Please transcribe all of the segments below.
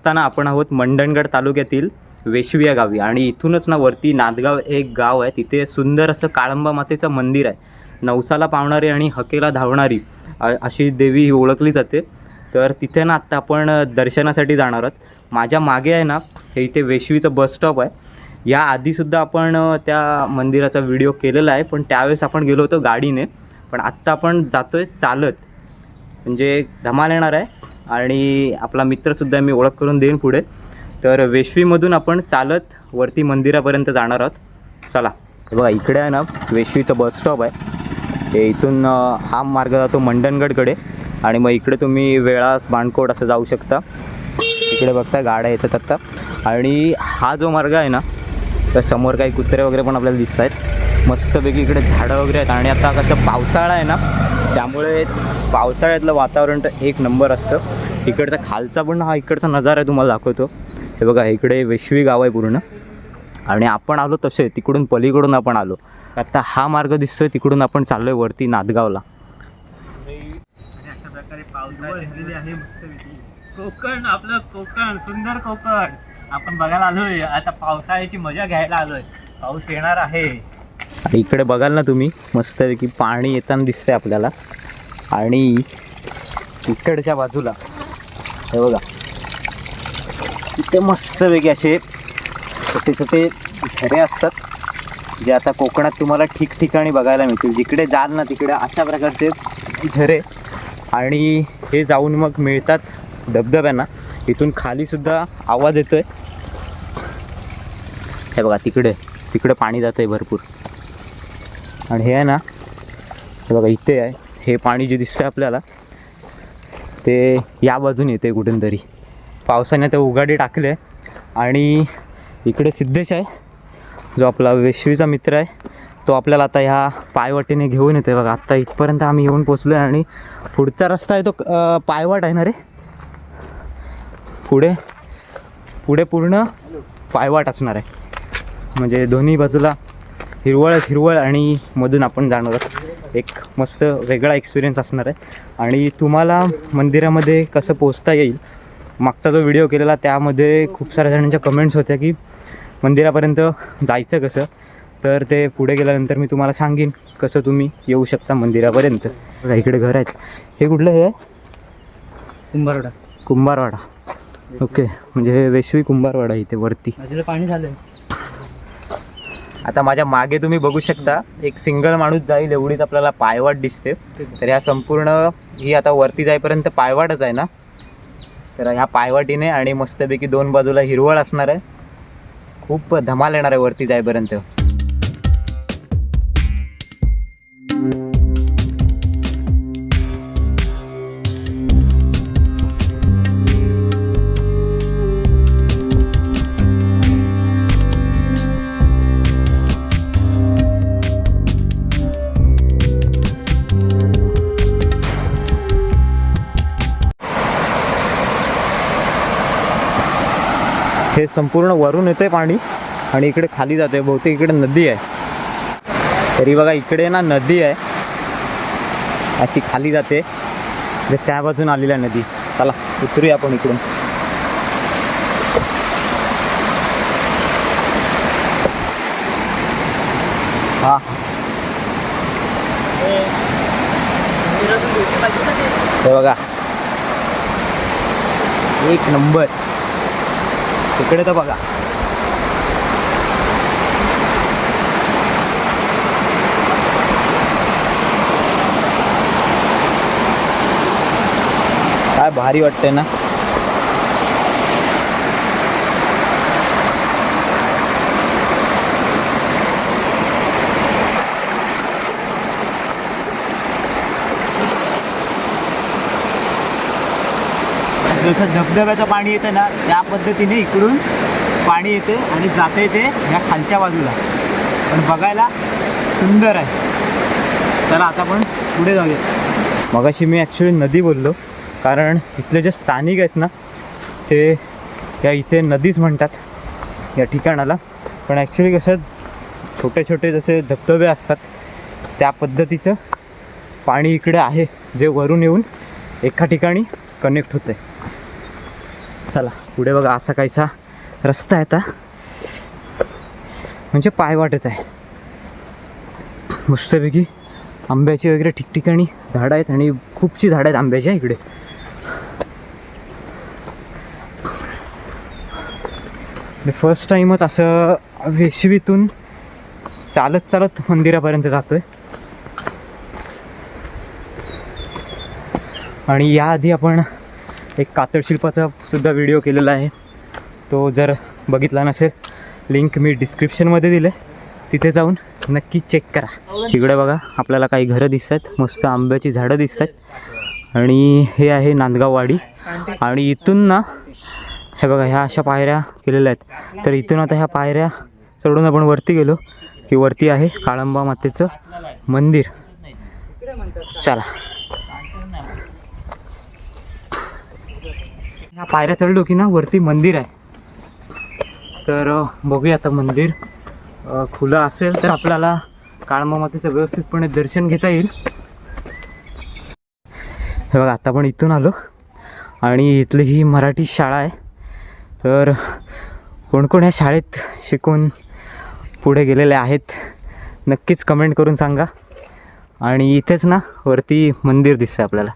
आत्ता ना आपण आहोत मंडणगड तालुक्यातील वेशवी या गावी. आणि इथूनच ना वरती नांदगाव एक गाव आहे. तिथे सुंदर असं काळंबा मातेचं मंदिर आहे. नवसाला पावणारी आणि हकेला धावणारी अशी देवी ही ओळखली जाते. तर तिथे ना आत्ता आपण दर्शनासाठी जाणार आहोत. माझ्या मागे आहे ना हे इथे वेशवीचं बस स्टॉप आहे. या आधीसुद्धा आपण त्या मंदिराचा व्हिडिओ केलेला आहे. पण त्यावेळेस आपण गेलो होतो गाडीने. पण आत्ता आपण जातो आहे चालत. म्हणजे धमाल येणार आहे. आणि आपला मित्रसुद्धा मी ओळख करून देईन पुढे. तर वेशवीमधून आपण चालत वरती मंदिरापर्यंत जाणार आहोत. चला. बघा इकडे आहे ना वेशवीचं बस स्टॉप आहे. हे इथून हा मार्ग जातो मंडणगडकडे. आणि मग इकडे तुम्ही वेळास बाणकोट असं जाऊ शकता. इकडे बघता गाड्या येतात आत्ता आणि हा जो मार्ग आहे ना तर समोर काही कुत्रे वगैरे पण आपल्याला दिसत आहेत मस्तपैकी इकडे झाडं वगैरे आहेत. आणि आता कसं पावसाळा आहे ना त्यामुळे पावसाळ्यातलं वातावरण तर एक नंबर असतं. इकडचा खालचा पण हा इकडचा नजारा आहे तुम्हाला दाखवतो. हे बघा इकडे वेशवी गाव आहे पूर्ण. आणि आपण आलो तसे तिकडून पलीकडून आपण आलो. आता हा मार्ग दिसतोय तिकडून आपण चाललोय वरती नादगावला. अशा प्रकारे कोकण आपलं कोकण सुंदर कोकण. आपण बघायला आलोय आता पावसाळ्याची मजा घ्यायला आलोय. पाऊस येणार आहे. इकडे बघाल ना तुम्ही मस्तपैकी पाणी येताना दिसतंय आपल्याला. आणि इकडच्या बाजूला हे बघा. इथे मस्तपैकी असे छोटे छोटे झरे असतात जे आता कोकणात तुम्हाला ठिकठिकाणी बघायला मिळतील. जिकडे जाल ना तिकडे अशा प्रकारचे झरे. आणि हे जाऊन मग मिळतात धबधब्यांना. इथून खालीसुद्धा आवाज येतो आहे हे बघा तिकडे तिकडे पाणी जातं आहे भरपूर. आणि हे आहे ना बघा इथे आहे. हे पाणी जे दिसतंय आपल्याला ते या बाजून येते कुठून तरी पावसाने ते उघाडी टाकले आणि इकडे सिद्धेश आहे जो आपला वेशवीचा मित्र आहे तो आपल्याला आता ह्या पायवाटेने घेऊन येतोय. बघा आत्ता इथपर्यंत आम्ही येऊन पोचलो आहे आणि पुढचा रस्ता आहे तो पायवाट आहे ना रे? पुढे पुढे पूर्ण पायवाट असणार आहे. म्हणजे दोन्ही बाजूला हिरवळच हिरवळ आणि मधून आपण जाणार आहोत. एक मस्त वेगळा एक्सपिरियन्स असणार आहे. आणि तुम्हाला मंदिरामध्ये कसं पोचता येईल मागचा जो व्हिडिओ केलेला त्यामध्ये खूप साऱ्या जणांच्या कमेंट्स होत्या की मंदिरापर्यंत जायचं कसं? तर ते पुढे गेल्यानंतर मी तुम्हाला सांगेन कसं तुम्ही येऊ शकता मंदिरापर्यंत. इकडे घर आहेत. हे कुठलं हे? आहे कुंभारडा कुंभारवाडा ओके म्हणजे हे वेशवी कुंभारवाडा इथे वरती. पाणी झालंय. आता माझ्या मागे तुम्ही बघू शकता एक सिंगल माणूस जाईल एवढीच आपल्याला पायवाट दिसते. तर ह्या संपूर्ण ही आता वरती जाईपर्यंत पायवाटच आहे ना? तर ह्या पायवाटीने आणि मस्तपैकी दोन बाजूला हिरवळ असणार आहे. खूप धमाल येणार आहे वरती जाईपर्यंत. हे संपूर्ण वरून येते पाणी आणि इकडे खाली जाते बहुतेक इकडे नदी आहे. तरी बघा इकडे ना नदी आहे. अशी खाली जाते. जे त्या बाजून आलेली आहे नदी. चला उतरूया आपण इकडून. हा. हे बघा. एक नंबर. तिकडे तर बघा. काय भारी वाटतंय ना? जसं धबधब्याचं पाणी येतं ना त्या पद्धतीने इकडून पाणी येते आणि जाते ते ह्या खालच्या बाजूला. पण बघायला सुंदर आहे. चला आता आपण पुढे जाऊया मगाशी मी ॲक्च्युली नदी बोललो कारण इथले जे स्थानिक आहेत ना ते या इथे नदीच म्हणतात या ठिकाणाला. पण ॲक्च्युली कसं छोटे छोटे जसे धबधबे असतात त्या पद्धतीचं पाणी इकडे आहे जे वरून येऊन एका ठिकाणी कनेक्ट होते चला पुढे बघा असा काहीसा रस्ता आहे आता. म्हणजे पायवाटच आहे. मस्तपैकी आंब्याची वगैरे ठिकठिकाणी झाडं आहेत आणि खूपशी झाडं आहेत आंब्याची इकडे. फर्स्ट टाईमच असं वेशवीतून चालत चालत मंदिरापर्यंत जातोय. आणि याआधी आपण एक कातळ शिल्पाचा सुद्धा व्हिडिओ केलेला आहे. तो जर बघितला नसेल लिंक मी डिस्क्रिप्शनमध्ये दिले तिथे जाऊन नक्की चेक करा. तिकडे बघा आपल्याला काही घरं दिसत आहेत मस्त आंब्याची झाडं दिसत आहेत आणि हे आहे नांदगाववाडी. आणि इथून ना हे बघा ह्या अशा पायऱ्या केलेल्या आहेत. तर इथून आता ह्या पायऱ्या चढून आपण वरती गेलो की वरती आहे काळंबा मातेचं मंदिर. चला. ह्या पायऱ्या चढलो की ना वरती मंदिर आहे. तर बघूया आता मंदिर. खुलं असेल तर आपल्याला काळमामातेचं व्यवस्थितपणे दर्शन घेता येईल. हे बघा आता पण इथून आलो. आणि इथली ही मराठी शाळा आहे. तर कोण कोण ह्या शाळेत शिकून पुढे गेलेले आहेत नक्कीच कमेंट करून सांगा. आणि इथेच ना वरती मंदिर दिसतं आपल्याला.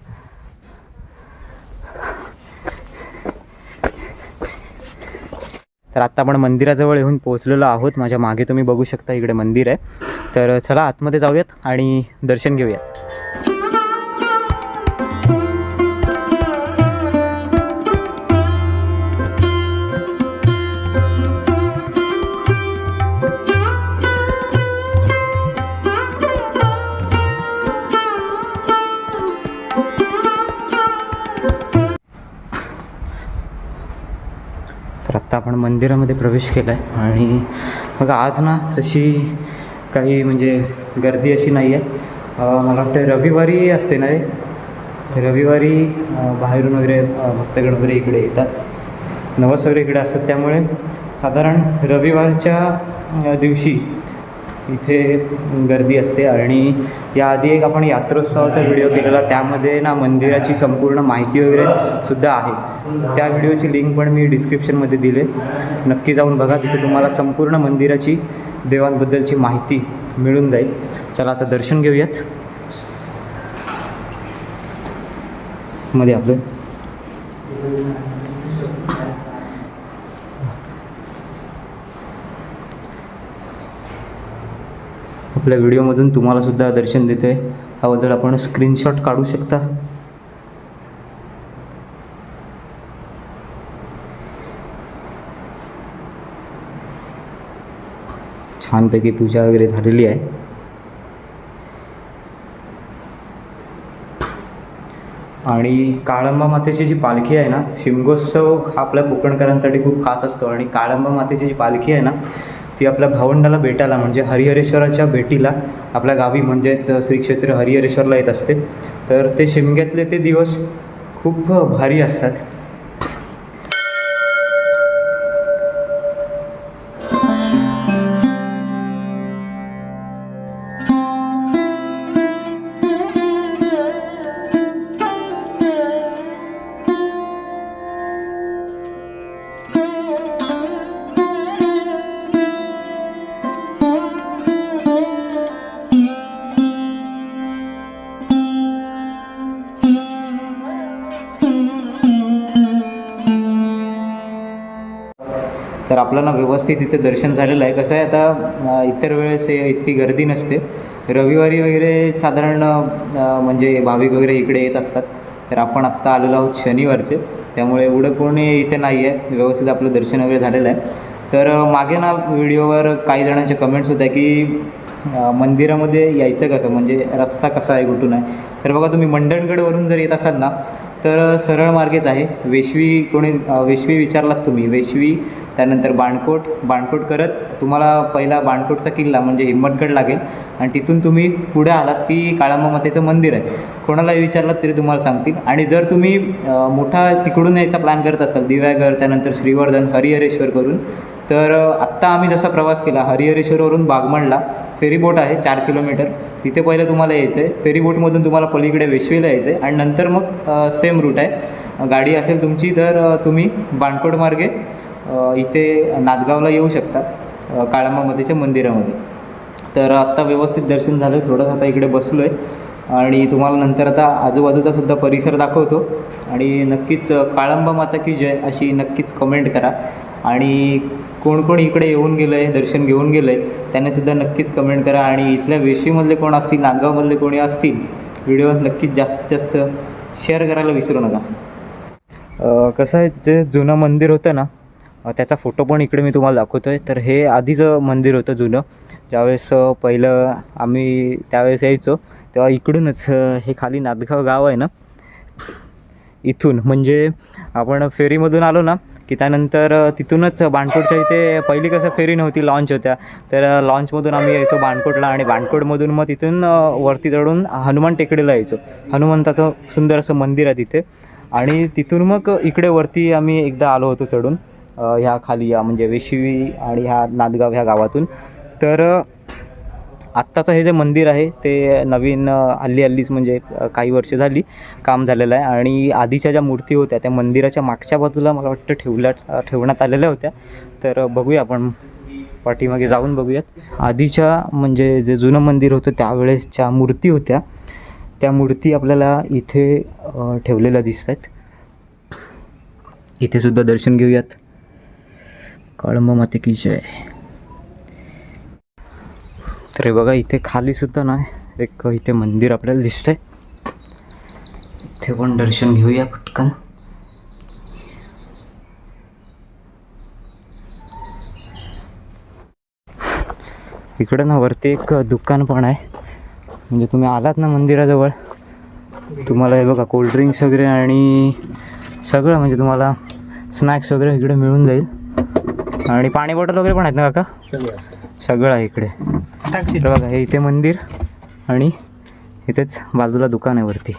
तर आत्ता आपण मंदिराजवळ येऊन पोहोचलेलो आहोत. माझ्या मागे तुम्ही बघू शकता इकडे मंदिर आहे. तर चला आतमध्ये जाऊयात आणि दर्शन घेऊयात. तर आत्ता आपण मंदिरामध्ये प्रवेश केला आहे आणि मग आज ना तशी काही म्हणजे गर्दी अशी नाही आहे मला वाटतं रविवारी असते ना रे? रविवारी बाहेरून वगैरे भक्तगण वगैरे इकडे येतात. नवस वगैरे इकडे असतात त्यामुळे साधारण रविवारच्या दिवशी इथे गर्दी असते. आणि याआधी एक आपण यात्रोत्सवाचा व्हिडिओ केलेला त्यामध्ये ना मंदिराची संपूर्ण माहिती वगैरे सुद्धा आहे. त्या व्हिडिओची लिंक पण मी डिस्क्रिप्शनमध्ये दिले. नक्की जाऊन बघा तिथे तुम्हाला संपूर्ण मंदिराची देवांबद्दलची माहिती मिळून जाईल. चला आता दर्शन घेऊयात. मध्ये आपलं. आपल्या व्हिडिओमधून तुम्हालासुद्धा दर्शन देते ह्याबद्दल आपण स्क्रीनशॉट काढू शकता. छानपैकी पूजा वगैरे झालेली आहे. आणि काळंबा मातेची जी पालखी आहे ना शिमगोत्सव हा आपल्या कोकणकरांसाठी खूप खास असतो. आणि काळंबा मातेची जी पालखी आहे ना ती आपल्या भावंडाला भेटायला म्हणजे हरिहरेश्वराच्या भेटीला आपल्या गावी म्हणजेच श्री क्षेत्र हरिहरेश्वरला येत असते. तर ते शिमग्यातले ते दिवस खूप भारी असतात. आपलं ना व्यवस्थित इथे दर्शन झालेलं आहे. कसं आहे आता इतर वेळेस इतकी गर्दी नसते. रविवारी वगैरे साधारण म्हणजे भाविक वगैरे इकडे येत असतात. तर आपण आत्ता आलेलो आहोत शनिवारचे. त्यामुळे एवढं कोणी इथे नाही आहे व्यवस्थित आपलं दर्शन वगैरे झालेलं आहे. तर मागे ना व्हिडिओवर काही जणांचे कमेंट्स होत्या की मंदिरामध्ये यायचं कसं? म्हणजे रस्ता कसा आहे कुठून आहे? तर बघा तुम्ही मंडणगडवरून जर येत असाल ना तर सरळ मार्गेच आहे. वेशवी कोणी वेशवी विचारलात तुम्ही? वेशवी त्यानंतर बाणकोट बाणकोट करत तुम्हाला पहिला बाणकोटचा किल्ला म्हणजे हिम्मतगड लागेल. आणि तिथून तुम्ही पुढे आलात की काळांबा मातेचं मंदिर आहे. कोणालाही विचारलात तरी तुम्हाला सांगतील. आणि जर तुम्ही मोठा तिकडून यायचा प्लॅन करत असाल दिव्यागर त्यानंतर श्रीवर्धन हरिहरेश्वर करून तर आत्ता आम्ही जसा प्रवास केला हरिहरेश्वरवरून बागमणला फेरीबोट आहे चार किलोमीटर. तिथे पहिलं तुम्हाला यायचं आहे फेरीबोटमधून तुम्हाला पलीकडे वेशवेला यायचं आहे आणि नंतर मग सेम रूट आहे. गाडी असेल तुमची तर तुम्ही बाणकोट मार्गे इथे नादगावला येऊ शकतात अ, मंदिरामध्ये. तर आत्ता व्यवस्थित दर्शन झालं थोडंसं आता इकडे बसलो आहे आणि तुम्हाला नंतर आता आजूबाजूचा सुद्धा परिसर दाखवतो. आणि नक्कीच काळंबा माता की जय अशी नक्कीच कमेंट करा. आणि कोण कोण इकडे येऊन गेलं आहे दर्शन घेऊन गेलं आहे त्यांनीसुद्धा नक्कीच कमेंट करा. आणि इथल्या वेशीमधले कोण असतील नांदगावमधले कोणी असतील व्हिडिओ नक्कीच जास्तीत जास्त शेअर करायला विसरू नका. कसं आहे जे जुनं मंदिर होतं ना त्याचा फोटो पण इकडे मी तुम्हाला दाखवतो आहे तर हे आधीचं मंदिर होतं जुनं. ज्यावेळेस पहिलं आम्ही त्यावेळेस यायचो तेव्हा इकडूनच हे खाली नादगाव गाव आहे ना इथून. म्हणजे आपण फेरीमधून आलो ना की त्यानंतर तिथूनच बाणकोटच्या इथे पहिली कसं फेरी नव्हती लॉन्च होत्या. तर लॉन्चमधून आम्ही यायचो बाणकोटला आणि बाणकोटमधून मग तिथून वरती चढून हनुमान टेकडीला यायचो. हनुमंताचं सुंदर असं मंदिर आहे तिथे. आणि तिथून मग इकडे वरती आम्ही एकदा आलो होतो चढून. ह्या खाली या म्हणजे वेशिवी आणि ह्या नांदगाव ह्या गावातून. तर आत्ताचं हे जे मंदिर आहे ते नवीन हल्ली हल्लीच म्हणजे काही वर्ष झाली काम झालेलं आहे. आणि आधीच्या ज्या मूर्ती होत्या त्या मंदिराच्या मागच्या बाजूला मला वाटतं ठेवल्या ठेवण्यात आलेल्या होत्या. तर बघूया आपण. पाठीमागे जाऊन बघूयात. आधीच्या म्हणजे जे जुनं मंदिर होतं त्यावेळेस ज्या मूर्ती होत्या त्या मूर्ती आपल्याला इथे ठेवलेल्या दिसत आहेत इथे सुद्धा दर्शन घेऊयात. कळंब माते की जय तर बघा इथे खाली सुद्धा ना एक इथे मंदिर आपल्याला दिसतंय. इथे पण दर्शन घेऊया पटकन. इकडं ना वरती एक दुकान पण आहे. म्हणजे तुम्ही आलात ना मंदिराजवळ तुम्हाला हे बघा कोल्ड्रिंक्स वगैरे आणि सगळं म्हणजे तुम्हाला स्नॅक्स वगैरे इकडे मिळून जाईल. आणि पाणी बॉटल वगैरे पण आहेत ना काका? सगळं आहे. इकडे. बघा हे इथे मंदिर आणि इथेच बाजूला दुकान आहे वरती.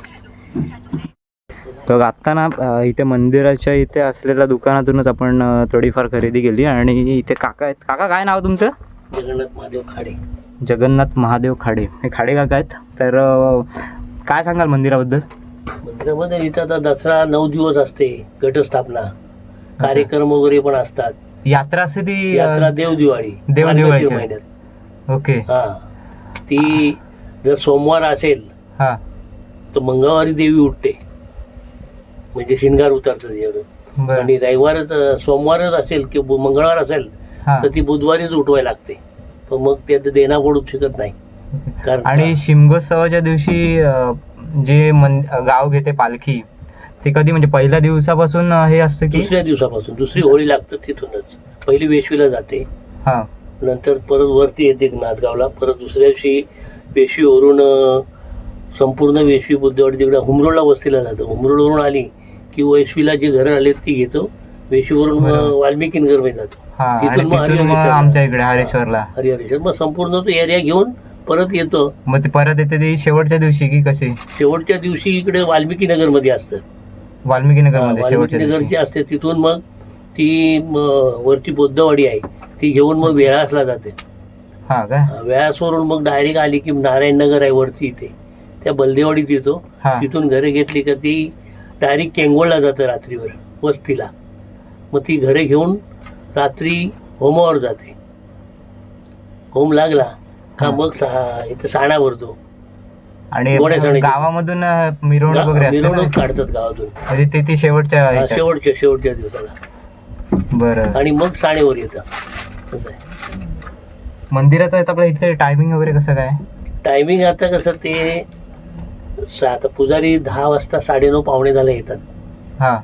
तर आत्ता ना इथे मंदिराच्या इथे असलेल्या दुकानातूनच आपण थोडीफार खरेदी केली आणि इथे काका आहेत. काका काय नाव तुमचं? जगन्नाथ महादेव खाडे. जगन्नाथ महादेव खाडे. हे खाडे काका आहेत. तर काय सांगाल मंदिराबद्दल? मंदिरामध्ये इथं आता दसरा नऊ दिवस असते घटस्थापना. कार्यक्रम वगैरे पण असतात. यात्रा असते ती यात्रा देव दिवाळी. महिन्यात ओके. हा. ती जर सोमवार असेल हां. तर मंगळवारी देवी उठते. म्हणजे शिंगार उतरतं तिच्याकडं बरं. आणि रविवारच सोमवारच असेल की बु- मंगळवार असेल हां. तर ती बुधवारीच उठवायला लागते. पण मग ते आता देना पडूच शकत नाही. कारण आणि शिमगोत्सवाच्या दिवशी अ, जे मन गाव घेते पालखी ते कधी म्हणजे पहिल्या दिवसापासून हे असतं की? दुसऱ्या दिवसापासून. दुसरी होळी लागतं तिथूनच. पहिली वेशवीला जाते. हां. नंतर परत वरती येते नाथगावला परत दुसऱ्या दिवशी वेशीवरून संपूर्ण वेशवी बुद्धवाडी तिकडे हुमरोळला वस्तीला जातो. हुमरोळवरून आली की वैशवीला जी घरं आली ती घेतो. वेशीवरून मग बरोबर. वाल्मिकी नगरमध्ये जातो. हां तिथून मग. आमच्या इकडे हरेश्वरला हरिहरेश्वर. मग संपूर्ण तो एरिया घेऊन परत येतो. मग ते परत येते ती शेवटच्या दिवशी की कशी? शेवटच्या दिवशी इकडे वाल्मिकी नगरमध्ये असतं. वाल्मिकी नगरमध्ये वाल्मिकी शेवटच्या नगरची दिवशी असते तिथून मग ती म, वरची बौद्धवाडी आहे. ती घेऊन मग वेळासला जाते. हां काय व्यासवरून मग डायरेक्ट आली की नारायण नगर आहे वरती इथे. त्या बलदेवाडीत येतो. हां. तिथून घरे घेतली का ती डायरेक्ट केंगोळला जातं रात्रीवर वस्तीला. मग ती घरे घेऊन रात्री होमावर जाते. होम लागला का हा. मग सा- इथं साणा भरतो. आणि सणाची. गावामधून अ, मिरवणूक वगैरे असते मिरवणूक? काढतात गावातून. म्हणजे ते ती शेवटच्या हा, ह्याच्यात. शेवटच्या शेवटच्या दिवसाला. बरं. आणि मग साणेवर येतं. असं आहे. मंदिराचं आहे आपल्या इथे टायमिंग वगैरे कसं काय? टायमिंग आता कसं ते सात पुजारी दहा वाजता साडेनऊ पावणे दहाला येतात. हां.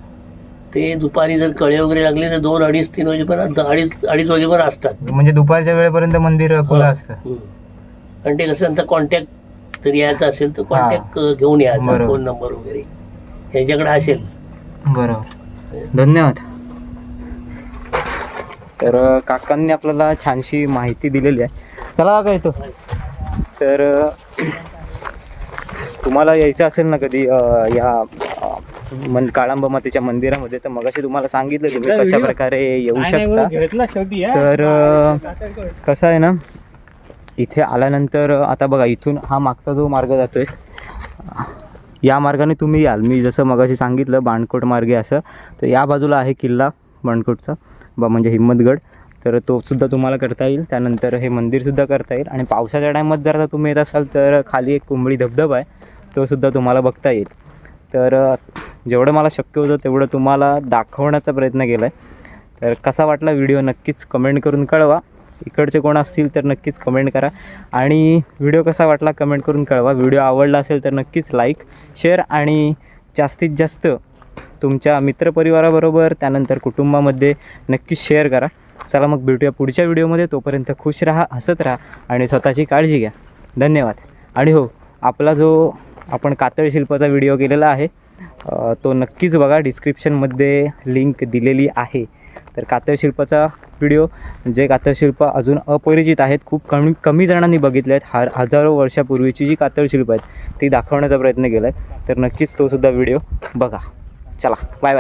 ते दुपारी जर कळे वगैरे लागले तर दोन अडीच तीन वाजेपर्यंत अडीच अडीच वाजेपर्यंत असतात. म्हणजे दुपारच्या वेळेपर्यंत मंदिर खुलं असतं. हम्म. आणि ते कसं त्यांचा कॉन्टॅक्ट जर यायचा असेल तर कॉन्टॅक्ट घेऊन यायचा बरोबर. फोन नंबर वगैरे. यांच्याकडे असेल. बरोबर. धन्यवाद. तर अ, काकांनी आपल्याला छानशी माहिती दिलेली आहे. चला काका येतो तर अ, तुम्हाला यायचं असेल ना कधी अ, या अ, मन काळांबा मातेच्या मंदिरामध्ये तर मगाशी तुम्हाला सांगितलं तुम्ही कशा प्रकारे येऊ शकता. म्हणून घेतला शेवटी. तर अं, कसं आहे ना? इथे आल्यानंतर आता बघा इथून हा मागचा जो मार्ग जातो आहे या मार्गाने तुम्ही याल. मी जसं मगाशी सांगितलं बाणकोट मार्गे असं. तर या बाजूला आहे किल्ला बाणकोटचा बा म्हणजे हिम्मतगड. तर तो सुद्धा तुम्हाला करता येईल. त्यानंतर हे मंदिरसुद्धा करता येईल. आणि पावसाच्या टायमात जर आता तुम्ही येत असाल तर खाली एक कुंबळी धबधबा आहे. तो सुद्धा तुम्हाला बघता येईल. तर जेवढं मला शक्य होतं तेवढं तुम्हाला दाखवण्याचा प्रयत्न केला आहे तर कसा वाटला व्हिडिओ नक्कीच कमेंट करून कळवा. इकडचे कोण असतील तर नक्कीच कमेंट करा. आणि व्हिडिओ कसा वाटला कमेंट करून कळवा. व्हिडिओ आवडला असेल तर नक्कीच लाईक शेअर आणि जास्तीत जास्त तुमच्या मित्रपरिवाराबरोबर त्यानंतर कुटुंबामध्ये नक्कीच शेअर करा. चला मग भेटूया पुढच्या व्हिडिओमध्ये तोपर्यंत खुश राहा हसत राहा आणि स्वतःची काळजी घ्या. धन्यवाद. आणि हो आपला जो आपण कातळ शिल्पाचा व्हिडिओ केलेला आहे तो नक्कीच बघा. डिस्क्रिप्शनमध्ये लिंक दिलेली आहे. तर कातळ शिल्पाचा व्हिडिओ जे कातळ शिल्प अजून अपरिचित आहेत खूप कमी कमी जणांनी बघितले आहेत. हा हजारो वर्षापूर्वीची जी कातळ शिल्प आहेत ती दाखवण्याचा प्रयत्न केला आहे तर नक्कीच तोसुद्धा व्हिडिओ बघा. चला बाय बाय